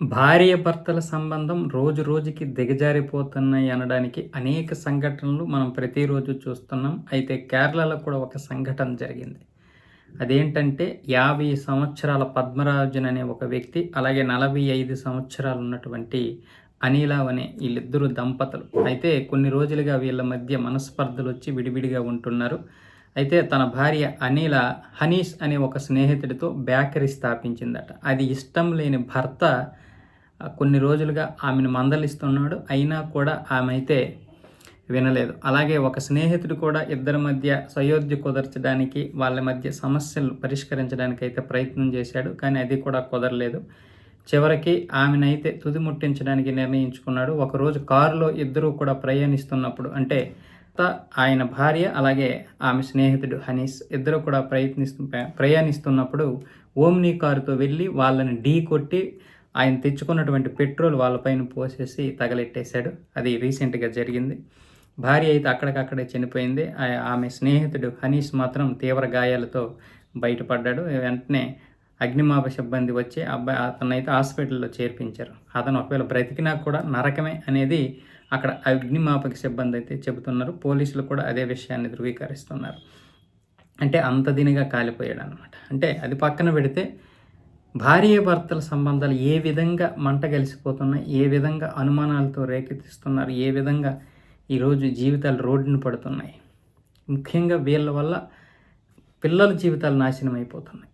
భార్య భర్తల సంబంధం రోజు రోజుకి దిగజారిపోతున్నాయి అనడానికి అనేక సంఘటనలు మనం ప్రతిరోజు చూస్తున్నాం. అయితే కేరళలో కూడా ఒక సంఘటన జరిగింది. అదేంటంటే యాభై సంవత్సరాల పద్మరాజన్ అనే ఒక వ్యక్తి అలాగే నలభై ఐదు సంవత్సరాలు ఉన్నటువంటి అనిలావ్ అనే వీళ్ళిద్దరు దంపతులు. అయితే కొన్ని రోజులుగా వీళ్ళ మధ్య మనస్పర్ధలు వచ్చి విడివిడిగా ఉంటున్నారు. అయితే తన భార్య అనిల హనీష్ అనే ఒక స్నేహితుడితో బేకరీ స్థాపించిందట. అది ఇష్టం లేని భర్త కొన్ని రోజులుగా ఆమెను మందలిస్తున్నాడు. అయినా కూడా ఆమె అయితే వినలేదు. అలాగే ఒక స్నేహితుడు కూడా ఇద్దరి మధ్య సయోధ్య కుదర్చడానికి వాళ్ళ మధ్య సమస్యలు పరిష్కరించడానికి అయితే ప్రయత్నం చేశాడు. కానీ అది కూడా కుదరలేదు. చివరికి ఆమెనైతే తుది ముట్టించడానికి నిర్ణయించుకున్నాడు. ఒకరోజు కారులో ఇద్దరూ కూడా ప్రయాణిస్తున్నప్పుడు అంటే ఆయన భార్య అలాగే ఆమె స్నేహితుడు హనీస్ ఇద్దరు కూడా ప్రయత్నిస్తు ప్రయాణిస్తున్నప్పుడు ఓమ్ని కారుతో వెళ్ళి వాళ్ళని ఢీ కొట్టి ఆయన తెచ్చుకున్నటువంటి పెట్రోల్ వాళ్ళపైన పోసేసి తగలెట్టేశాడు. అది రీసెంట్గా జరిగింది. భార్య అయితే అక్కడికక్కడే చనిపోయింది. ఆ- ఆమె స్నేహితుడు హనీష్ మాత్రం తీవ్ర గాయాలతో బయటపడ్డాడు. వెంటనే అగ్నిమాప సిబ్బంది వచ్చి అబ్బాయి అతనైతే హాస్పిటల్లో చేర్పించారు. అతను ఒకవేళ బ్రతికినా కూడా నరకమే అనేది అక్కడ అగ్నిమాపక సిబ్బంది అయితే చెబుతున్నారు. పోలీసులు కూడా అదే విషయాన్ని ధృవీకరిస్తున్నారు. అంటే అంత దీనిగా కాలిపోయాడు అనమాట అంటే అది పక్కన పెడితే భార్య భర్తల సంబంధాలు ఏ విధంగా మంట కలిసిపోతున్నాయి ఏ విధంగా అనుమానాలతో రేకెత్తిస్తున్నారు ఏ విధంగా ఈరోజు జీవితాలు రోడ్డున పడుతున్నాయి. ముఖ్యంగా వీళ్ళ వల్ల పిల్లల జీవితాలు నాశనం అయిపోతున్నాయి